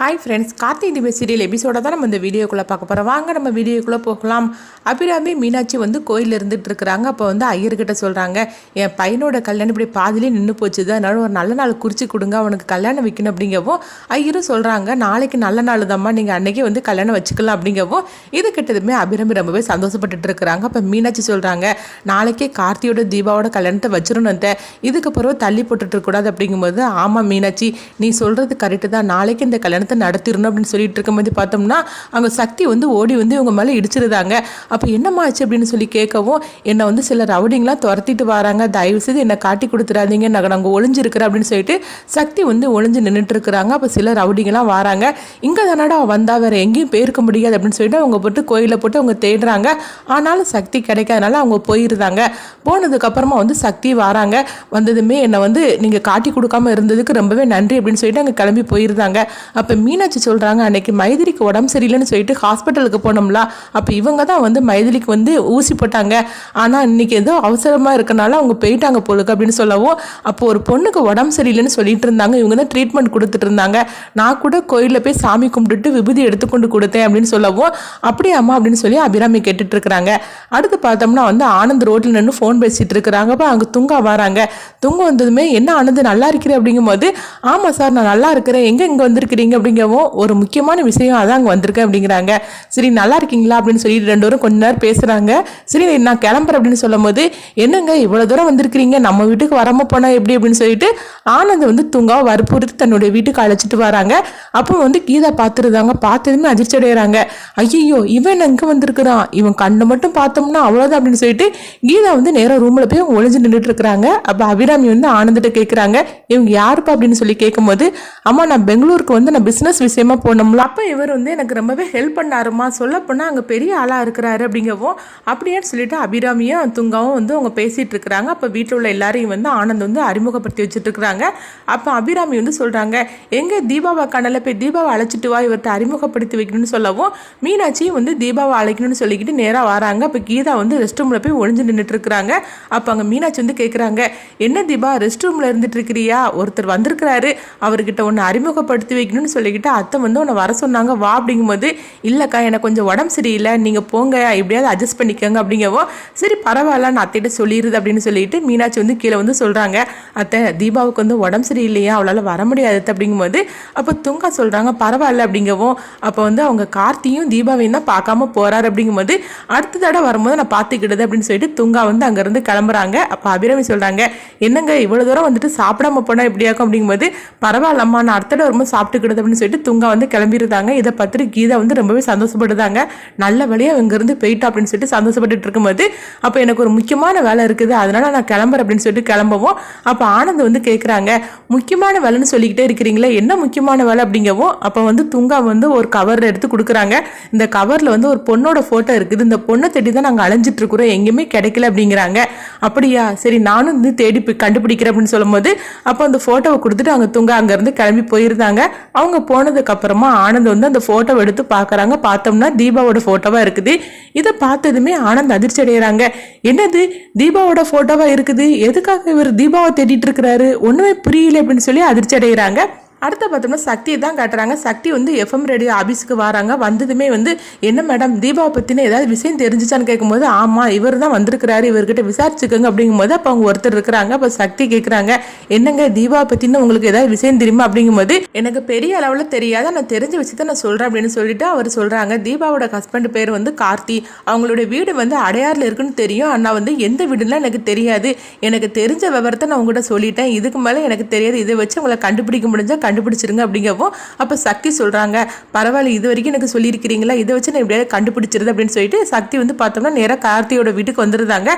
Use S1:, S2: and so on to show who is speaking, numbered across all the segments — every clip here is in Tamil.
S1: ஹாய் ஃப்ரெண்ட்ஸ் கார்த்திக் தீப சீரியல் எபிசோட தான் நம்ம இந்த வீடியோக்குள்ளே பார்க்க போகிறோம் வாங்க நம்ம வீடியோக்குள்ளே போகலாம். அபிராமி மீனாட்சி வந்து கோயிலில் இருந்துட்டு இருக்கிறாங்க. அப்போ வந்து ஐயர்கிட்ட சொல்கிறாங்க என் பையனோட கல்யாணம் இப்படி பாதிலே நின்று போச்சுது. அதனால ஒரு நல்ல நாள் குறித்து கொடுங்க. அவனுக்கு கல்யாணம் வைக்கணும் அப்படிங்கவும் ஐயரும் சொல்கிறாங்க நாளைக்கு நல்ல நாள் தாம்மா நீங்கள் அன்றைக்கே வந்து கல்யாணம் வச்சுக்கலாம் அப்படிங்கவும் இது கிட்டதுமே அபிராமி ரொம்பவே சந்தோஷப்பட்டுட்டு இருக்கிறாங்க. அப்போ மீனாட்சி சொல்கிறாங்க நாளைக்கே கார்த்தியோட தீபாவோட கல்யாணத்தை வச்சிடணும் இதுக்கப்புறம் தள்ளி போட்டுட்டு இருக்கக்கூடாது அப்படிங்கும்போது ஆமாம் மீனாட்சி. நீ சொல்கிறது கரெக்டு தான். நாளைக்கு இந்த கல்யாணம் கல்யாணத்தை நடத்திடணும் அப்படின்னு சொல்லிட்டு இருக்கும்போது பார்த்தோம்னா அவங்க சக்தி வந்து ஓடி வந்து இவங்க மேலே இடிச்சிருந்தாங்க அப்போ என்னம்மா ஆச்சு அப்படின்னு சொல்லி கேட்கவும் என்னை வந்து சில ரவுடிங்லாம் துரத்திட்டு வராங்க. தயவு செய்து என்னை காட்டி கொடுத்துறாதீங்க நாங்கள் நாங்கள் ஒளிஞ்சிருக்கிறேன் அப்படின்னு சொல்லிட்டு சக்தி வந்து ஒளிஞ்சு நின்றுட்டு இருக்கிறாங்க அப்போ சில ரவுடிங்கெல்லாம் வராங்க. இங்கே தானடா வந்தால் வேறு எங்கேயும் போயிருக்க முடியாது அப்படின்னு சொல்லிட்டு அவங்க போட்டு கோயிலை போட்டு அவங்க தேடுறாங்க. ஆனாலும் சக்தி கிடைக்காதனால அவங்க போயிருந்தாங்க. போனதுக்கப்புறமா வந்து சக்தி வராங்க. வந்ததுமே என்னை வந்து நீங்கள் காட்டி கொடுக்காம இருந்ததுக்கு ரொம்பவே நன்றி அப்படின்னு சொல்லிட்டு அங்கே கிளம்பி போயிருந்தாங்க. அப்போ மீனாட்சி சொல்கிறாங்க அன்னைக்கு மைதிலிக்கு உடம்பு சரியில்லைன்னு சொல்லிட்டு ஹாஸ்பிட்டலுக்கு போனோம்ல அப்போ இவங்க தான் வந்து மைதிலிக்கு வந்து ஊசி போட்டாங்க. ஆனால் இன்னைக்கு ஏதோ அவசரமாக இருக்கனால அவங்க போயிட்டாங்க போலுக்கு அப்படின்னு சொல்லவும் அப்போ ஒரு பொண்ணுக்கு உடம்பு சரியில்லைன்னு சொல்லிட்டு இருந்தாங்க. இவங்க தான் ட்ரீட்மெண்ட் கொடுத்துட்டு இருந்தாங்க. நான் கூட கோயிலில் போய் சாமி கும்பிட்டுட்டு விபூதி எடுத்துக்கொண்டு கொடுத்தேன் அப்படின்னு சொல்லவும் அப்படியே அம்மா அப்படின்னு சொல்லி அபிராமி கேட்டுட்டு இருக்கிறாங்க. அடுத்து பார்த்தோம்னா வந்து ஆனந்த் ரோட்டில் நின்று ஃபோன் பேசிட்டு இருக்கிறாங்க. அப்போ அங்கே துங்கா வராங்க. துங்க வந்ததுமே என்ன ஆனந்த் நல்லா இருக்கிறேன் அப்படிங்கும்போது ஆமாம் சார் நான் நல்லா இருக்கிறேன். எங்கே இங்கே வந்திருக்கிறீங்க? அப்படிங்கவும் ஒரு முக்கியமான விஷயம் அதான் அங்கே வந்திருக்கேன் அப்படிங்கிறாங்க. சரி நல்லா இருக்கீங்களா அப்படின்னு சொல்லி ரெண்டு பேரும் கொஞ்ச நேரம் பேசுகிறாங்க சரி நான் கிளம்புறேன் அப்படின்னு சொல்லும் போது என்னங்க இவ்வளோ தூரம் வந்திருக்கிறீங்க? நம்ம வீட்டுக்கு வராமல் போனால் எப்படி அப்படின்னு சொல்லிட்டு ஆனந்த் வந்து தூங்கா வற்புறுத்தி தன்னுடைய வீட்டுக்கு அழைச்சிட்டு வராங்க. அப்போ வந்து கீதா பார்த்துருந்தாங்க பார்த்ததுமே அதிர்ச்சி அடைகிறாங்க ஐயோ இவன் எங்கே வந்திருக்கிறான்? இவன் கண்ணை மட்டும் பார்த்தோம்னா அவ்வளோதான் அப்படின்னு சொல்லிட்டு கீதா வந்து நேராக ரூமில் போய் ஒளிஞ்சு நின்றுட்டு இருக்கிறாங்க. அப்போ அபிராமி வந்து ஆனந்திட்ட கேட்குறாங்க இவங்க யாருப்பா அப்படின்னு சொல்லி கேட்கும்போது அம்மா நான் பெங்களூருக்கு வந்து நான் பிஸ்னஸ் விஷயமா போனோம்ல அப்போ இவர் வந்து எனக்கு ரொம்பவே ஹெல்ப் பண்ணாருமா சொல்லப்போனால் அங்கே பெரிய ஆளாக இருக்கிறாரு அப்படிங்கவும் அப்படியான்னு சொல்லிட்டு அபிராமியும் துங்காவும் வந்து அவங்க பேசிகிட்டு இருக்கிறாங்க. அப்போ வீட்டில் உள்ள எல்லாரையும் வந்து ஆனந்த் வந்து அறிமுகப்படுத்தி வச்சுட்டு இருக்கிறாங்க. அப்போ அபிராமி வந்து சொல்கிறாங்க எங்கே தீபாவை கண்ணல போய் தீபாவை அழைச்சிட்டு வா இவர்கிட்ட அறிமுகப்படுத்தி வைக்கணும்னு சொல்லவும் மீனாட்சியும் வந்து தீபாவை அழைக்கணும்னு சொல்லிக்கிட்டு நேராக வராங்க. அப்போ கீதா வந்து ரெஸ்ட் ரூமில் போய் ஒழிஞ்சு நின்றுட்டு இருக்கிறாங்க. அப்போ அங்கே மீனாட்சி வந்து கேட்குறாங்க என்ன தீபா ரெஸ்ட் ரூமில் இருந்துட்டு இருக்கிறியா? ஒருத்தர் வந்திருக்கிறாரு அவர்கிட்ட ஒன்று அறிமுகப்படுத்தி வைக்கணும்னு சொல்லிக்கிட்டு அத்தை வந்து உன்னை வர சொன்னாங்க வா அப்படிங்கும்போது இல்லைக்கா எனக்கு கொஞ்சம் உடம்பு சரியில்லை நீங்கள் போங்க எப்படியாவது அட்ஜஸ்ட் பண்ணிக்கோங்க அப்படிங்கவோ சரி பரவாயில்ல நான் அத்தைகிட்ட சொல்லிடுது அப்படின்னு சொல்லிட்டு மீனாட்சி வந்து கீழே வந்து சொல்கிறாங்க அத்தை தீபாவுக்கு வந்து உடம்பு சரியில்லையா? அவளால் வர முடியாது அப்படிங்கும்போது அப்போ துங்கா சொல்கிறாங்க பரவாயில்ல அப்படிங்கவும் அப்போ வந்து அவங்க கார்த்தியும் தீபாவையும் தான் பார்க்காம போகிறாரு அப்படிங்கும்போது அடுத்த தடவை வரும்போது நான் பார்த்துக்கிடுது அப்படின்னு சொல்லிட்டு துங்கா வந்து அங்கேருந்து கிளம்புறாங்க. அப்போ அபிராமி சொல்கிறாங்க என்னங்க இவ்வளோ தூரம் வந்துட்டு சாப்பிடாம போனால் எப்படியாக்கும் அப்படிங்கும்போது பரவாயில்லம்மா நான் அடுத்த தடவை வரும்போது சாப்பிட்டுக்கிடுது அப்படின்னு சொல்லிட்டு துங்கா வந்து கிளம்பிருந்தாங்க. இதை பார்த்துட்டு கீதா வந்து ரொம்பவே சந்தோஷப்படுதாங்க நல்ல வழியாக இங்கேருந்து போயிட்டா அப்படின்னு சொல்லிட்டு சந்தோஷப்பட்டுட்டு இருக்கும்போது அப்போ எனக்கு ஒரு முக்கியமான வேலை இருக்குது. அதனால நான் கிளம்புறேன் அப்படின்னு சொல்லிட்டு கிளம்பவும் அப்போ ஆனந்த் வந்து கேட்குறாங்க முக்கியமான வேலைன்னு சொல்லிக்கிட்டே இருக்கிறீங்களே என்ன முக்கியமான வேலை அப்படிங்கவும்? அப்போ வந்து துங்கா வந்து ஒரு கவர் எடுத்து கொடுக்குறாங்க. இந்த கவரில் வந்து ஒரு பொண்ணோட ஃபோட்டோ இருக்குது. இந்த பொண்ணை தேடி தான் நாங்கள் அலைஞ்சிட்ருக்குறோம் எங்கேயுமே கிடைக்கல அப்படிங்கிறாங்க. அப்படியா? சரி நானும் வந்து தேடி கண்டுபிடிக்கிறேன் அப்படின்னு சொல்லும்போது அப்போ அந்த ஃபோட்டோவை கொடுத்துட்டு அங்கே துங்கா அங்கேருந்து கிளம்பி போயிருந்தாங்க. அவங்க போனதுக்கு அப்புறமா ஆனந்த் வந்து அந்த ஃபோட்டோவை எடுத்து பார்க்குறாங்க. பார்த்தோம்னா தீபாவோட ஃபோட்டோவாக இருக்குது. இதை பார்த்ததுமே ஆனந்த் அதிர்ச்சி அடைகிறாங்க என்னது? தீபாவோட ஃபோட்டோவாக இருக்குது? எதுக்காக இவர் தீபாவை தேடிட்டு இருக்கிறாரு? ஒன்றுமே புரியல அப்படின்னு சொல்லி அதிர்ச்சி அடைகிறாங்க அடுத்து பார்த்தோம்னா சக்தியை தான் காட்டுறாங்க. சக்தி வந்து எஃப்எம் ரேடியோ ஆஃபீஸுக்கு வராங்க. வந்ததுமே வந்து என்ன மேடம் தீபாவை பற்றின ஏதாவது விஷயம் தெரிஞ்சிச்சான்னு கேட்கும்போது ஆமாம் இவர் தான் வந்திருக்கிறாரு இவர்கிட்ட விசாரிச்சுக்கோங்க அப்படிங்கும்போது அப்போ அவங்க ஒருத்தர் இருக்கிறாங்க. அப்போ சக்தி கேட்குறாங்க என்னங்க தீபாவை பற்றின உங்களுக்கு ஏதாவது விஷயம் தெரியுமா அப்படிங்கும்போது எனக்கு பெரிய அளவில் தெரியாத. நான் தெரிஞ்ச விஷயத்த நான் சொல்கிறேன் அப்படின்னு சொல்லிட்டு அவர் சொல்கிறாங்க தீபாவோட ஹஸ்பண்ட் பேர் வந்து கார்த்தி. அவங்களுடைய வீடு வந்து அடையாறில் இருக்குன்னு தெரியும். ஆனால் வந்து எந்த வீடுலாம் எனக்கு தெரியாது. எனக்கு தெரிஞ்ச விவரத்தை நான் உங்கள்கிட்ட சொல்லிட்டேன். இதுக்கு மேலே எனக்கு தெரியாது. இதை வச்சு உங்களை கண்டுபிடிக்க முடிஞ்சால் கண்டுபிடிச்சிருங்க அப்படிங்கவும் அப்போ சக்தி சொல்கிறாங்க பரவாயில்ல இது வரைக்கும் எனக்கு சொல்லியிருக்கிறீங்களா? இதை வச்சு நான் எப்படியாவது கண்டுபிடிச்சிருது அப்படின்னு சொல்லிட்டு சக்தி வந்து பார்த்தோம்னா நேராக கார்த்தியோட வீட்டுக்கு வந்துருந்தாங்க.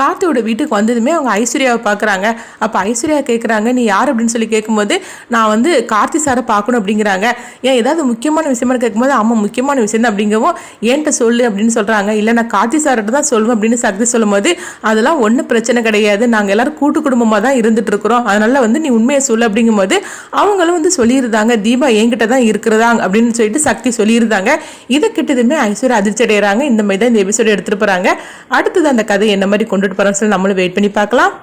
S1: கார்த்தியோட வீட்டுக்கு வந்ததுமே அவங்க ஐஸ்வர்யாவை பார்க்குறாங்க. அப்போ ஐஸ்வர்யா கேட்குறாங்க நீ யார்? அப்படின்னு சொல்லி கேட்கும்போது நான் வந்து கார்த்தி சாரை பார்க்கணும் அப்படிங்கிறாங்க. ஏன் ஏதாவது முக்கியமான விஷயமா கேட்கும்போது ஆமாம் முக்கியமான விஷயம் தான் அப்படிங்கவும் ஏன்ட்ட சொல்லு அப்படின்னு சொல்கிறாங்க இல்லை நான் கார்த்தி சார்கிட்ட தான் சொல்லுவேன் அப்படின்னு சக்தி சொல்லும்போது அதெல்லாம் ஒன்றும் பிரச்சனை கிடையாது. நாங்கள் எல்லாரும் கூட்டு குடும்பமாக தான் இருந்துட்டு இருக்கிறோம். அதனால வந்து நீ உண்மையை சொல்லு அப்படிங்கும்போது அவங்களும் வந்து சொல்லியிருந்தாங்க தீபா என்கிட்ட தான் இருக்கிறதா அப்படின்னு சொல்லிட்டு சக்தி சொல்லியிருந்தாங்க. இதை கிட்டதுமே ஐஸ்வர்யா அதிர்ச்சி அடைகிறாங்க இந்த மாதிரி தான் இந்த எபிசோடு எடுத்துகிட்டு போகிறாங்க அடுத்தது அந்த கதை என்ன மாதிரி கொண்டுட்டு போகிறான்னு சொல்லி நம்மளும் வெயிட் பண்ணி பார்க்கலாம்.